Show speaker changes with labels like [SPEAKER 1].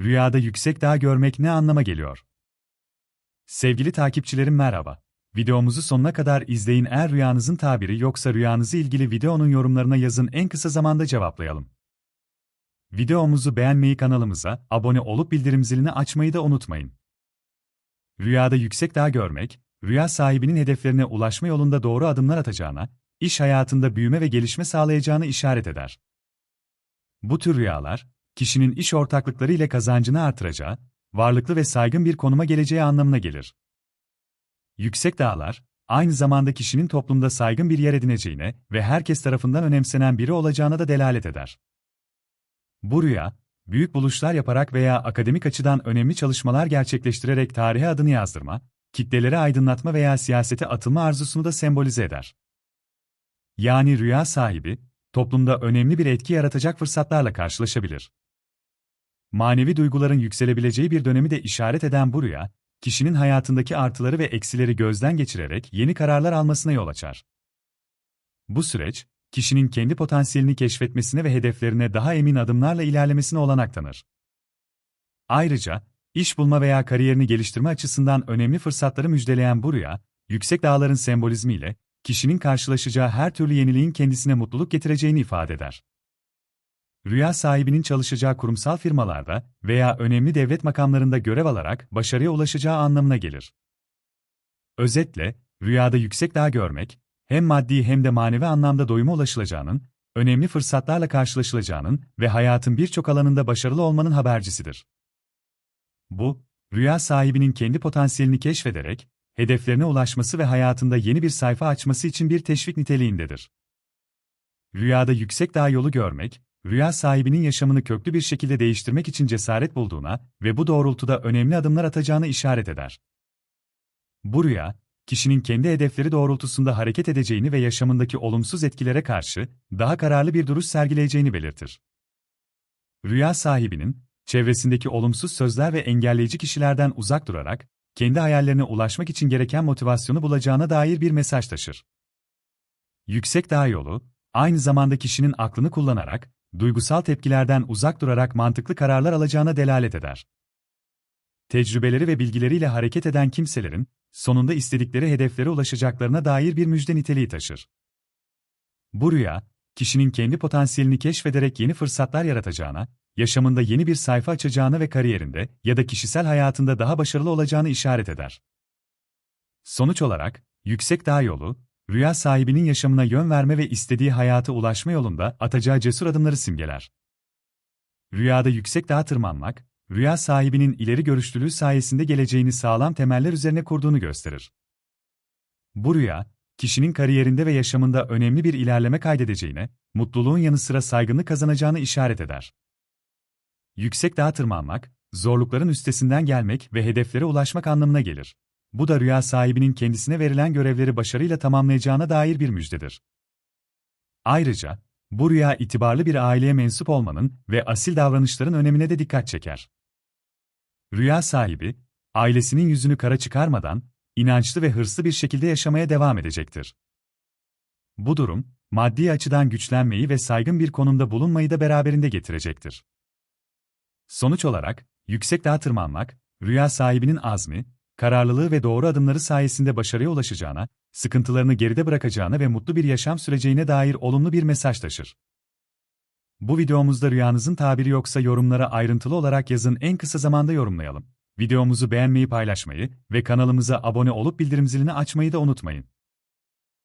[SPEAKER 1] Rüyada yüksek dağ görmek ne anlama geliyor? Sevgili takipçilerim merhaba. Videomuzu sonuna kadar izleyin eğer rüyanızın tabiri yoksa rüyanızı ilgili videonun yorumlarına yazın en kısa zamanda cevaplayalım. Videomuzu beğenmeyi kanalımıza, abone olup bildirim zilini açmayı da unutmayın. Rüyada yüksek dağ görmek, rüya sahibinin hedeflerine ulaşma yolunda doğru adımlar atacağına, iş hayatında büyüme ve gelişme sağlayacağını işaret eder. Bu tür rüyalar, kişinin iş ortaklıkları ile kazancını artıracağı, varlıklı ve saygın bir konuma geleceği anlamına gelir. Yüksek dağlar, aynı zamanda kişinin toplumda saygın bir yer edineceğine ve herkes tarafından önemsenen biri olacağına da delalet eder. Bu rüya, büyük buluşlar yaparak veya akademik açıdan önemli çalışmalar gerçekleştirerek tarihe adını yazdırma, kitleleri aydınlatma veya siyasete atılma arzusunu da sembolize eder. Yani rüya sahibi, toplumda önemli bir etki yaratacak fırsatlarla karşılaşabilir. Manevi duyguların yükselebileceği bir dönemi de işaret eden bu rüya, kişinin hayatındaki artıları ve eksileri gözden geçirerek yeni kararlar almasına yol açar. Bu süreç, kişinin kendi potansiyelini keşfetmesine ve hedeflerine daha emin adımlarla ilerlemesine olanak tanır. Ayrıca, iş bulma veya kariyerini geliştirme açısından önemli fırsatları müjdeleyen bu rüya, yüksek dağların sembolizmiyle, kişinin karşılaşacağı her türlü yeniliğin kendisine mutluluk getireceğini ifade eder. Rüya sahibinin çalışacağı kurumsal firmalarda veya önemli devlet makamlarında görev alarak başarıya ulaşacağı anlamına gelir. Özetle, rüyada yüksek dağ görmek, hem maddi hem de manevi anlamda doyuma ulaşılacağının, önemli fırsatlarla karşılaşılacağının ve hayatın birçok alanında başarılı olmanın habercisidir. Bu, rüya sahibinin kendi potansiyelini keşfederek, hedeflerine ulaşması ve hayatında yeni bir sayfa açması için bir teşvik niteliğindedir. Rüyada yüksek dağ yolu görmek, rüya sahibinin yaşamını köklü bir şekilde değiştirmek için cesaret bulduğuna ve bu doğrultuda önemli adımlar atacağını işaret eder. Bu rüya, kişinin kendi hedefleri doğrultusunda hareket edeceğini ve yaşamındaki olumsuz etkilere karşı daha kararlı bir duruş sergileyeceğini belirtir. Rüya sahibinin, çevresindeki olumsuz sözler ve engelleyici kişilerden uzak durarak, kendi hayallerine ulaşmak için gereken motivasyonu bulacağına dair bir mesaj taşır. Yüksek dağ yolu, aynı zamanda kişinin aklını kullanarak, duygusal tepkilerden uzak durarak mantıklı kararlar alacağına delalet eder. Tecrübeleri ve bilgileriyle hareket eden kimselerin, sonunda istedikleri hedeflere ulaşacaklarına dair bir müjde niteliği taşır. Bu rüya, kişinin kendi potansiyelini keşfederek yeni fırsatlar yaratacağına, yaşamında yeni bir sayfa açacağını ve kariyerinde ya da kişisel hayatında daha başarılı olacağını işaret eder. Sonuç olarak, yüksek dağ yolu, rüya sahibinin yaşamına yön verme ve istediği hayata ulaşma yolunda atacağı cesur adımları simgeler. Rüyada yüksek dağa tırmanmak, rüya sahibinin ileri görüşlülüğü sayesinde geleceğini sağlam temeller üzerine kurduğunu gösterir. Bu rüya, kişinin kariyerinde ve yaşamında önemli bir ilerleme kaydedeceğine, mutluluğun yanı sıra saygınlık kazanacağını işaret eder. Yüksek dağa tırmanmak, zorlukların üstesinden gelmek ve hedeflere ulaşmak anlamına gelir. Bu da rüya sahibinin kendisine verilen görevleri başarıyla tamamlayacağına dair bir müjdedir. Ayrıca, bu rüya itibarlı bir aileye mensup olmanın ve asil davranışların önemine de dikkat çeker. Rüya sahibi, ailesinin yüzünü kara çıkarmadan, inançlı ve hırslı bir şekilde yaşamaya devam edecektir. Bu durum, maddi açıdan güçlenmeyi ve saygın bir konumda bulunmayı da beraberinde getirecektir. Sonuç olarak, yüksek dağa tırmanmak, rüya sahibinin azmi, kararlılığı ve doğru adımları sayesinde başarıya ulaşacağına, sıkıntılarını geride bırakacağına ve mutlu bir yaşam süreceğine dair olumlu bir mesaj taşır. Bu videomuzda rüyanızın tabiri yoksa yorumlara ayrıntılı olarak yazın en kısa zamanda yorumlayalım. Videomuzu beğenmeyi paylaşmayı ve kanalımıza abone olup bildirim zilini açmayı da unutmayın.